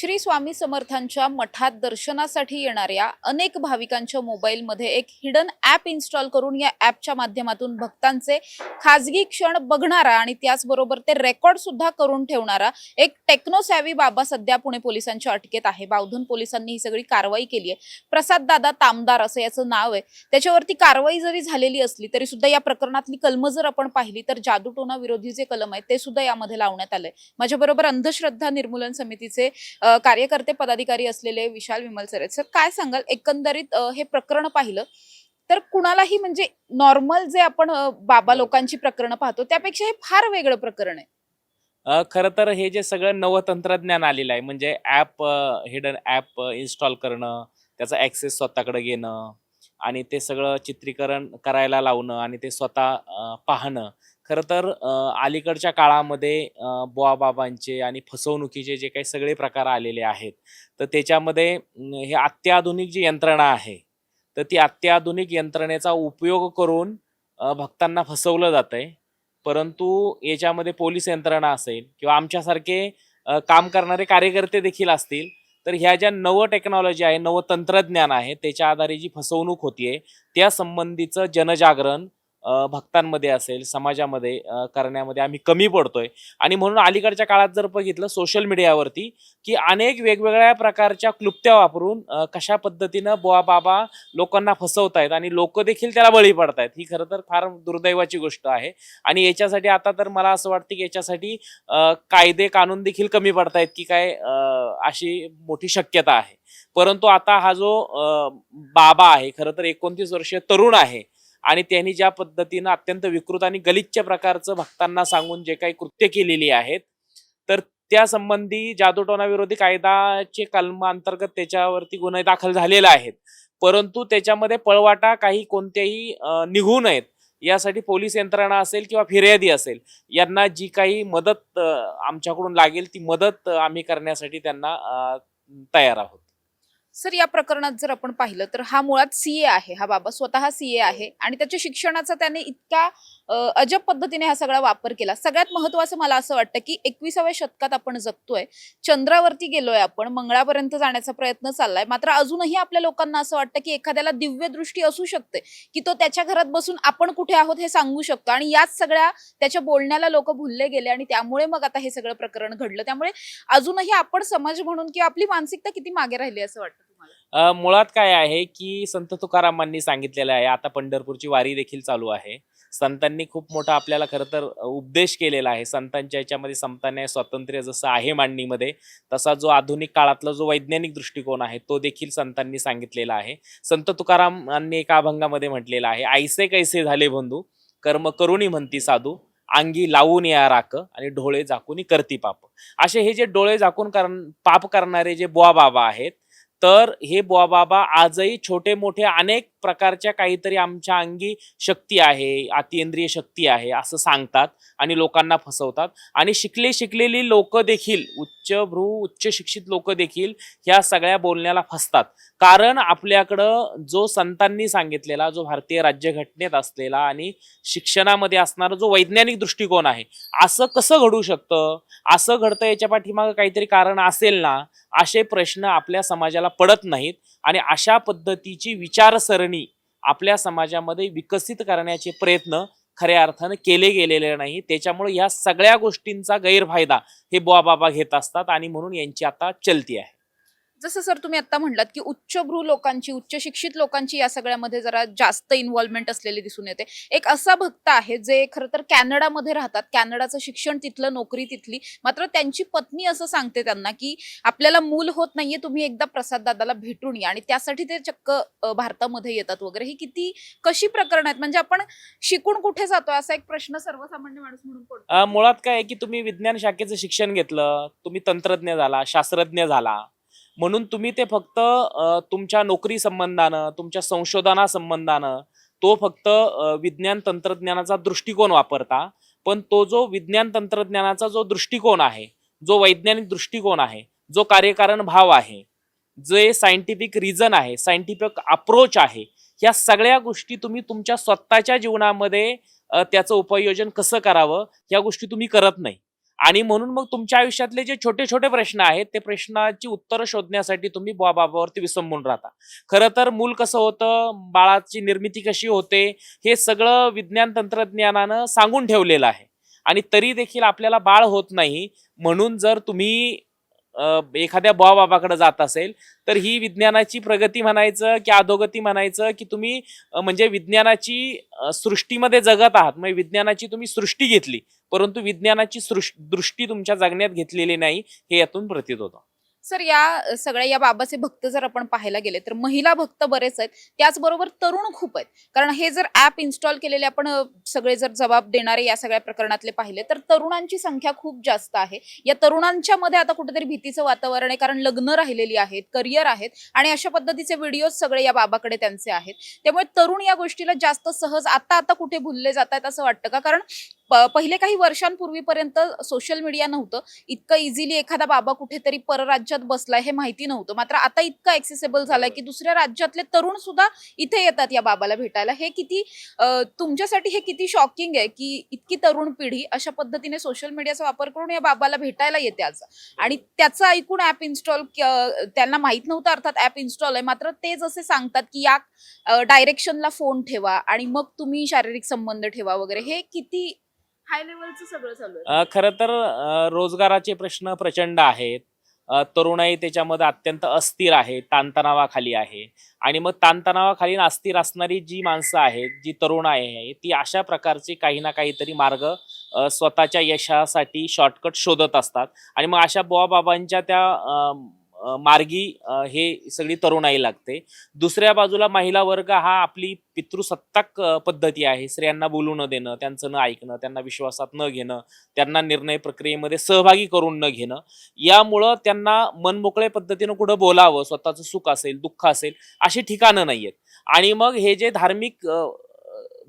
श्री स्वामी समर्थांच्या मठात दर्शनासाठी येणाऱ्या अनेक भाविकांच्या मोबाईलमध्ये एक हिडन ॲप इन्स्टॉल करून या ॲपच्या माध्यमातून भक्तांचे खाजगी क्षण बघणारा आणि त्याचबरोबर ते रेकॉर्ड सुद्धा करून ठेवणारा एक टेक्नोसॅवी बाबा सध्या पुणे पोलिसांच्या अटकेत आहे. बावधन पोलिसांनी ही सगळी कारवाई केली आहे. प्रसाद दादा तामदार असं याचं नाव आहे. त्याच्यावरती कारवाई जरी झालेली असली तरी सुद्धा या प्रकरणातली कलम जर आपण पाहिली तर जादूटोना विरोधी जे कलम आहे ते सुद्धा यामध्ये लावण्यात आलंय. माझ्याबरोबर अंधश्रद्धा निर्मूलन समितीचे कार्यकर्ते पदाधिकारी असलेले विशाल विमल सर आहेत. सर काय सांगाल? एकंदरीत हे प्रकरण पाहिलं तर कुणालाही म्हणजे नॉर्मल जे आपण बाबा लोकांची प्रकरणं पाहतो त्यापेक्षा हे फार वेगळं प्रकरण आहे. खरं तर हे जे सगळं नवं तंत्रज्ञान आलेलं आहे म्हणजे ॲप हिडन ॲप इन्स्टॉल करणं त्याचा ॲक्सेस स्वतःकडे घेणं आणि ते सगळं चित्रीकरण करायला लावणं आणि ते स्वतः पाहणं खरं तर अलीकडच्या काळामध्ये बुवाबाबांचे आणि फसवणुकीचे जे काही सगळे प्रकार आलेले आहेत तर त्याच्यामध्ये हे अत्याधुनिक जी यंत्रणा आहे तर ती अत्याधुनिक यंत्रणेचा उपयोग करून भक्तांना फसवलं जात आहे परंतु याच्यामध्ये पोलीस यंत्रणा असेल किंवा आमच्यासारखे काम करणारे कार्यकर्ते देखील असतील तर ह्या ज्या नवं टेक्नॉलॉजी आहे नवं तंत्रज्ञान आहे त्याच्या आधारे जी फसवणूक होतीये त्या संबंधीचं जनजागरण भक्तांमध्ये असेल समाजामध्ये करण्यामध्ये आम्ही कमी पडतोय. आणि म्हणून अलीकडच्या काळात जर बघितलं सोशल मीडियावरती की अनेक वेगवेगळ्या प्रकारच्या क्लुप्त्या वापरून कशा पद्धतीनं बुवा बाबा लोकांना फसवतायत आणि लोक देखील त्याला बळी पडतायत ही खरं तर फार दुर्दैवाची गोष्ट आहे. आणि याच्यासाठी आता तर मला असं वाटतं की याच्यासाठी कायदे कानून देखील कमी पडतायत की काय अशी मोठी शक्यता आहे. परंतु आता हा जो बाबा आहे खरं तर एकोणतीस वर्षीय तरुण आहे आणि त्यांनी ज्या पद्धतीनं अत्यंत विकृत आणि गलिच्छ प्रकारचं भक्तांना सांगून जे काही कृत्य केलेली आहेत तर त्या संबंधी कायदाचे कलम अंतर्गत त्याच्यावरती गुन्हे दाखल झालेले आहेत. परंतु त्याच्यामध्ये पळवाटा काही कोणत्याही निघू नयेत. यासाठी पोलीस यंत्रणा असेल किंवा फिर्यादी असेल यांना जी काही मदत आमच्याकडून लागेल ती मदत आम्ही करण्यासाठी त्यांना तयार आहोत. सर या प्रकरणात जर आपण पाहिलं तर हा मुळात सीए आहे. हा बाबा स्वतः सीए आहे आणि त्याच्या शिक्षणाचा त्याने इतका अजब पद्धतीने हा सगळा वापर केला. सगळ्यात महत्वाचं मला असं वाटतं की एकविसाव्या शतकात आपण जगतोय चंद्रावरती गेलोय आपण मंगळापर्यंत जाण्याचा प्रयत्न चाललाय. मात्र अजूनही आपल्या लोकांना असं वाटतं की एखाद्याला दिव्य दृष्टी असू शकते की तो त्याच्या घरात बसून आपण कुठे आहोत हे सांगू शकतो. आणि याच सगळ्या त्याच्या बोलण्याला लोक भुलले गेले आणि त्यामुळे मग आता हे सगळं प्रकरण घडलं. त्यामुळे अजूनही आपण समाज म्हणून किंवा आपली मानसिकता किती मागे राहिली असं वाटतं? मुळात काय आहे की संत तुकारामांनी सांगितलेलं आहे आता पंढरपूरची वारी देखील चालू आहे. संतांनी खूप मोठा आपल्याला खरं तर उपदेश केलेला आहे. संतांच्या याच्यामध्ये समता स्वातंत्र्य जसं आहे मांडणीमध्ये तसा जो आधुनिक काळातला जो वैज्ञानिक दृष्टिकोन आहे तो देखील संतांनी सांगितलेला आहे. संत तुकारामांनी एका अभंगामध्ये म्हटलेला आहे ऐसे कैसे झाले बंधू? कर्म करुणी म्हणती साधू अंगी लावून या राख आणि डोळे झाकून करती पाप. असे हे जे डोळे झाकून करण पाप करणारे जे बुवा बाबा आहेत तर हे बुवा बाबा आजही छोटे मोठे अनेक प्रकारच्या काहीतरी आमच्या अंगी शक्ती आहे अतिंद्रिय शक्ती आहे असं सांगतात आणि लोकांना फसवतात. आणि शिकले शिकलेली लोक देखील उच्च भ्रू उच्च शिक्षित लोक देखील ह्या सगळ्या बोलण्याला फसतात. कारण आपल्याकडं जो संतांनी सांगितलेला जो भारतीय राज्यघटनेत असलेला आणि शिक्षणामध्ये असणारा जो वैज्ञानिक दृष्टिकोन आहे असं कसं घडू शकतं? असं घडतं याच्या पाठीमागं काहीतरी कारण असेल ना असे प्रश्न आपल्या समाजाला पडत नाहीत. आणि अशा पद्धतीची विचारसरणी आपल्या समाजामध्ये विकसित करण्याचे प्रयत्न खऱ्या अर्थानं केले गेलेले नाही. त्याच्यामुळे या सगळ्या गोष्टींचा गैरफायदा हे बुवा बाबा घेत असतात आणि म्हणून यांची आता चलती आहे. जसं सर तुम्ही आता म्हणलात की उच्चभ्रू लोकांची उच्च शिक्षित लोकांची या सगळ्यामध्ये जरा जास्त इन्व्हॉल्वमेंट असलेली दिसून येते. एक असा भक्त आहे जे खरं तर कॅनडामध्ये राहतात. कॅनडाचं शिक्षण तिथलं नोकरी तिथली. मात्र त्यांची पत्नी असं सांगते त्यांना की आपल्याला मूल होत नाहीये तुम्ही एकदा प्रसाद दादाला भेटून या. आणि त्यासाठी ते चक्क भारतामध्ये येतात वगैरे. ही किती कशी प्रकरण आहेत? म्हणजे आपण शिकून कुठे जातोय? असा एक प्रश्न सर्वसामान्य माणूस म्हणून पडतो. मुळात काय आहे की तुम्ही विज्ञान शाखेचं शिक्षण घेतलं तुम्ही तंत्रज्ञ झाला शास्त्रज्ञ झाला. म्हणून तुम्ही ते फक्त तुमच्या नोकरी संबंधानं तुमच्या संशोधना संबंधानं तो फक्त विज्ञान तंत्रज्ञानाचा दृष्टिकोन वापरता. पण तो जो विज्ञान तंत्रज्ञानाचा जो दृष्टिकोन आहे जो वैज्ञानिक दृष्टिकोन आहे जो कार्यकारण भाव आहे जे सायंटिफिक रिझन आहे सायंटिफिक अप्रोच आहे या सगळ्या गोष्टी तुम्ही तुमच्या स्वतःच्या जीवनामध्ये त्याचं उपयोजन कसं करावं या गोष्टी तुम्ही करत नाही. आणि म्हणून मग तुमच्या आयुष्यातले जे छोटे छोटे प्रश्न आहेत ते प्रश्नाची उत्तरं शोधण्यासाठी तुम्ही बाबावरती विसंबून राहता. खरं तर मूल कसं होतं? बाळाची निर्मिती कशी होते? हे सगळं विज्ञान तंत्रज्ञानानं सांगून ठेवलेलं आहे. आणि तरी देखील आपल्याला बाळ होत नाही. म्हणून जर तुम्ही एखाद्या बुवा बाबाकडे जात असेल तर ही विज्ञानाची प्रगती म्हणायचं की अधोगती म्हणायचं की तुम्ही म्हणजे विज्ञानाची सृष्टीमध्ये जगत आहात. म्हणजे विज्ञानाची तुम्ही सृष्टी घेतली. परंतु विज्ञानाची दृष्टी तुमच्या जगण्यात घेतलेली नाही हे यातून प्रतीत होतं. सर या सगळ्या या बाबाचे भक्त जर आपण पाहायला गेले तर महिला भक्त बरेच आहेत. त्याचबरोबर तरुण खूप आहेत. कारण हे जर ऍप इन्स्टॉल केलेले आपण सगळे जर जबाब देणारे या सगळ्या प्रकरणातले पाहिले तर तरुणांची संख्या खूप जास्त आहे. या तरुणांच्या मध्ये आता कुठेतरी भीतीचं वातावरण आहे कारण लग्न राहिलेली आहेत करिअर आहेत आणि अशा पद्धतीचे व्हिडिओ सगळे या बाबाकडे त्यांचे आहेत. त्यामुळे तरुण या गोष्टीला जास्त सहज आता आता कुठे भुलले जात आहेत असं वाटतं का? कारण पहिले काही वर्षांपूर्वीपर्यंत सोशल मीडिया नव्हतं. इतकं इझिली एखादा बाबा कुठेतरी परराज्यात बसलाय हे माहिती नव्हतं. मात्र आता इतकं ऍक्सेसेबल झालंय की दुसऱ्या राज्यातले तरुण सुद्धा इथे येतात या बाबाला भेटायला. हे किती तुमच्यासाठी हे किती शॉकिंग आहे की इतकी तरुण पिढी अशा पद्धतीने सोशल मीडियाचा वापर करून या बाबाला भेटायला येते आज? आणि त्याचं ऐकून ऍप इन्स्टॉल त्यांना माहीत नव्हतं अर्थात ऍप इन्स्टॉल आहे. मात्र ते जसे सांगतात की या डायरेक्शनला फोन ठेवा आणि मग तुम्ही शारीरिक संबंध ठेवा वगैरे. हे किती हाय लेवलचं सगळं चालू आहे. तर अ, रोजगाराचे प्रश्न प्रचंड आहेत. अ, तरुणाई त्याच्यामध्ये अत्यंत अस्थिर आहे ताणतणावाखाली आहे. आणि मग ताणतणावाखाली आणि अस्थिर असणारी जी माणसं आहेत जी तरुण आहे ती अशा प्रकारचे काही ना काहीतरी मार्ग अ, स्वतःच्या यशासाठी शॉर्टकट शोधत असतात. आणि मग अशा बुवा बाबांच्या त्या मार्गी हे सगळी तरुणाई लागते. दुसऱ्या बाजूला महिला वर्ग हा आपली पितृसत्ताक पद्धती आहे. स्त्रियांना बोलू न देणं त्यांचं न ऐकणं त्यांना विश्वासात न घेणं त्यांना निर्णय प्रक्रियेमध्ये सहभागी करून न घेणं. यामुळं त्यांना मनमोकळ्या पद्धतीनं कुठं बोलावं स्वतःचं सुख असेल दुःख असेल अशी ठिकाणं नाही आहेत आणि मग हे जे धार्मिक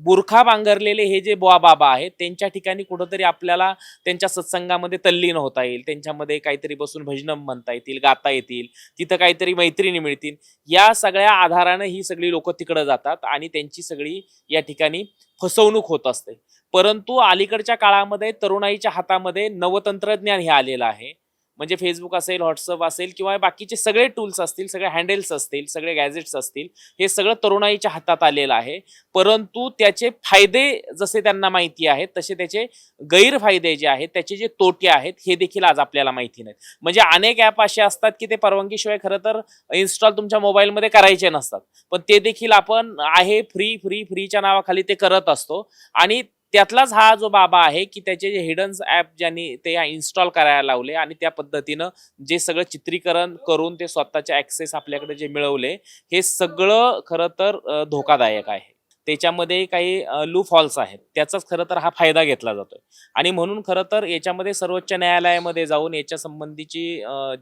बुरखा बांगरलेले हे जे बुवा बाबा आहेत त्यांच्या ठिकाणी कुठंतरी आपल्याला त्यांच्या सत्संगामध्ये तल्लीन होता येईल त्यांच्यामध्ये काहीतरी बसून भजनं म्हणता येतील गाता येतील तिथं काहीतरी मैत्रिणी मिळतील. या सगळ्या आधारानं ही सगळी लोक तिकडं जातात आणि त्यांची सगळी या ठिकाणी फसवणूक होत असते. परंतु अलीकडच्या काळामध्ये तरुणाईच्या हातामध्ये नवतंत्रज्ञान हे आलेलं आहे. म्हणजे फेसबुक असेल व्हॉट्सअप असेल किंवा बाकीचे सगळे टूल्स असतील सगळे हँडल्स असतील सगळे गॅजेट्स असतील हे सगळं तरुणाईच्या हातात आलेलं आहे. परंतु त्याचे फायदे जसे त्यांना माहिती आहेत तसे त्याचे गैरफायदे जे आहेत त्याचे जे तोटे आहेत हे देखील आज आपल्याला माहिती नाहीत. म्हणजे अनेक ॲप असे असतात की ते परवानगीशिवाय खरं तर इन्स्टॉल तुमच्या मोबाईलमध्ये करायचे नसतात. पण ते देखील आपण आहे फ्री फ्री फ्रीच्या नावाखाली ते करत असतो. आणि त्यातलाच हा जो बाबा आहे की त्याचे जे हिडन्स ॲप ज्यांनी ते इन्स्टॉल करायला लावले आणि त्या पद्धतीनं जे सगळं चित्रीकरण करून ते स्वतःचे ऍक्सेस आपल्याकडे जे मिळवले हे सगळं खरं तर धोकादायक आहे. त्याच्यामध्ये काही लू फॉल्स आहेत. त्याचाच खरं तर हा फायदा घेतला जातोय. आणि म्हणून खरं तर याच्यामध्ये सर्वोच्च न्यायालयामध्ये जाऊन याच्या संबंधीची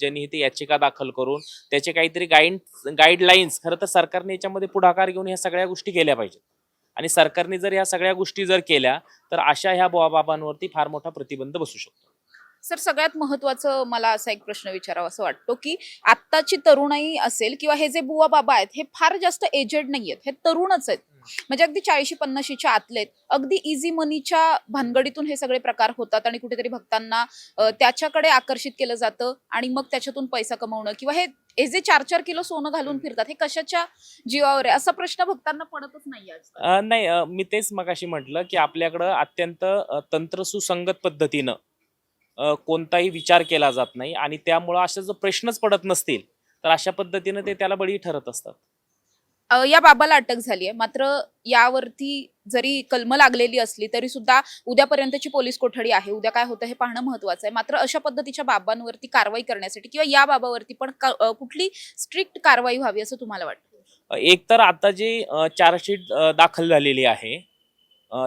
जनहित याचिका दाखल करून त्याचे काहीतरी गाईड गाईडलाईन्स खरं तर सरकारने याच्यामध्ये पुढाकार घेऊन ह्या सगळ्या गोष्टी केल्या पाहिजेत. आणि सरकारने जर या सगळ्या गोष्टी जर केल्या तर अशा ह्या बाबांवरती फार मोठा प्रतिबंध बसू शकतो. सर सगळ्यात महत्वाचं मला असा एक प्रश्न विचारावा असं वाटतो की आत्ताची तरुणाई असेल किंवा हे जे बुवा बाबा आहेत हे फार जास्त एजेड नाही आहेत हे तरुणच आहेत. म्हणजे अगदी चाळीशी पन्नाशीच्या आतले आहेत. अगदी इझी मनीच्या भानगडीतून हे सगळे प्रकार होतात आणि कुठेतरी भक्तांना त्याच्याकडे आकर्षित केलं जातं आणि मग त्याच्यातून पैसा कमवणं किंवा हे हे जे चार चार किलो सोनं घालून फिरतात हे कशाच्या जीवावर आहे? असा प्रश्न भक्तांना पडतच नाही नाही मी तेच मगाशी म्हटलं की आपल्याकडं अत्यंत तंत्र सुसंगत पद्धतीनं कोणताही विचार केला जात नाही आणि त्यामुळं असे जर प्रश्नच पडत नसतील तर अशा पद्धतीनं ते त्याला बळी ठरत असतात. या बाबाला अटक झाली आहे. मात्र यावरती जरी कलम लागलेली असली तरी सुद्धा उद्यापर्यंतची पोलीस कोठडी आहे. उद्या काय होतं हे पाहणं महत्वाचं आहे. मात्र अशा पद्धतीच्या बाबांवरती कारवाई करण्यासाठी किंवा या बाबावरती पण कुठली स्ट्रिक्ट कारवाई व्हावी असं तुम्हाला वाटतं? एक तर आता जी चार्जशीट दाखल झालेली आहे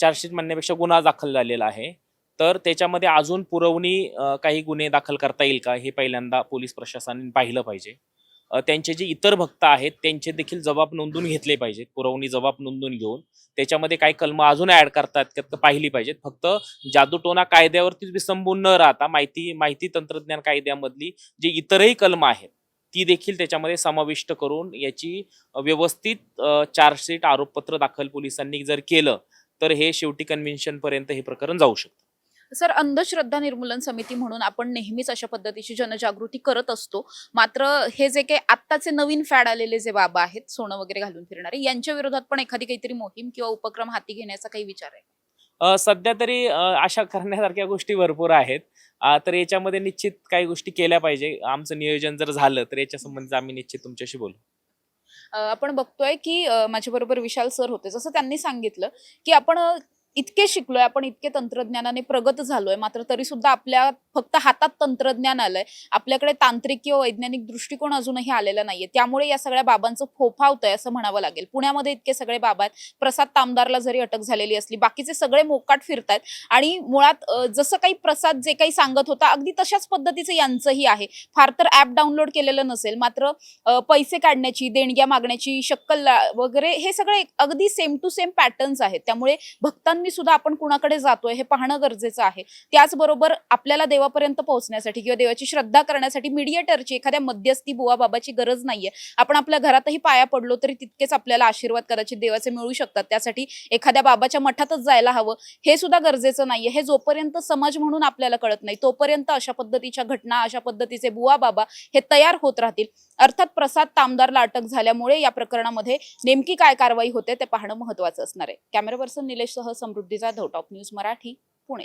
चार्जशीट म्हणण्यापेक्षा गुन्हा दाखल झालेला आहे. तर त्याच्यामध्ये अजून पुरवणी काही गुन्हे दाखल करता येईल का? हे पहिल्यांदा पोलीस प्रशासनाने पाहिलं पाहिजे. त्यांचे जे इतर भक्त आहेत त्यांचे देखील जबाब नोंदून घेतले पाहिजेत. पुरवणी जबाब नोंदून घेऊन. त्याच्यामध्ये काही कलम अजून ऍड करतात का पाहिली पाहिजेत. फक्त जादूटोना कायद्यावरतीच विसंबून न राहता माहिती माहिती तंत्रज्ञान कायद्यामधली जे इतरही कलम आहेत ती देखील त्याच्यामध्ये समाविष्ट करून याची व्यवस्थित चार्जशीट आरोपपत्र दाखल पोलिसांनी जर केलं तर हे शेवटी कन्व्हेन्शन पर्यंत हे प्रकरण जाऊ शकतं. सर अंधश्रद्धा निर्मूलन समिती म्हणून आपण नेहमीच अशा पद्धतीची जनजागृती करत असतो. मात्र हे जे काही आत्ताचे नवीन फॅड आलेले जे बाबा आहेत सोनं वगैरे घालून फिरणारे यांच्या विरोधात पण एखादी काहीतरी मोहीम किंवा उपक्रम हाती घेण्याचा काही विचार आहे? सध्या तरी अशा करण्यासारख्या गोष्टी भरपूर आहेत. तर याच्यामध्ये निश्चित काही गोष्टी केल्या पाहिजे. आमचं नियोजन जर झालं तर याच्या संबंधित आम्ही निश्चित तुमच्याशी बोलू. आपण बघतोय की माझ्याबरोबर विशाल सर होते. जसं त्यांनी सांगितलं की आपण इतके शिकलोय आपण इतके तंत्रज्ञानाने प्रगत झालोय मात्र तरी सुद्धा आपल्या फक्त हातात तंत्रज्ञान आलंय. आपल्याकडे तांत्रिक किंवा वैज्ञानिक दृष्टिकोन अजूनही आलेला नाहीये. त्यामुळे या सगळ्या बाबांचं फोफावतंय असं म्हणावं लागेल. पुण्यामध्ये इतके सगळे बाबा आहेत. प्रसाद तामदारला जरी अटक झालेली असली बाकीचे सगळे मोकाट फिरतायत. आणि मुळात जसं काही प्रसाद जे काही सांगत होता अगदी तशाच पद्धतीचं यांचंही आहे. फार तर ऍप डाउनलोड केलेलं नसेल मात्र पैसे काढण्याची देणग्या मागण्याची शक्कल वगैरे हे सगळे अगदी सेम टू सेम पॅटर्न्स आहेत. त्यामुळे भक्तांनी सुद्धा आपण कुणाकडे जातोय हे पाहणं गरजेचं आहे. त्याचबरोबर आपल्याला देवापर्यंत पोहोचण्यासाठी किंवा देवाची श्रद्धा करण्यासाठी मीडिएटरची एखाद्या मध्यस्थी बुवा बाबाची गरज नाहीये. आपण आपल्या घरातही पाया पडलो तरी तितकेच आपल्याला आशीर्वाद कदाचित देवाचे मिळू शकतात. त्यासाठी एखाद्या बाबाच्या मठातच जायला हवं. हे सुद्धा गरजेचं नाहीये. हे जोपर्यंत समाज म्हणून आपल्याला कळत नाही तोपर्यंत अशा पद्धतीच्या घटना अशा पद्धतीचे बुवा बाबा हे तयार होत राहतील. अर्थात प्रसाद तामदारला अटक झाल्यामुळे या प्रकरणामध्ये नेमकी काय कारवाई होते ते पाहणं महत्वाचं असणार आहे. कॅमेरा पर्सन निलेशसह समृद्धी जाधव टॉप न्यूज मराठी पुणे.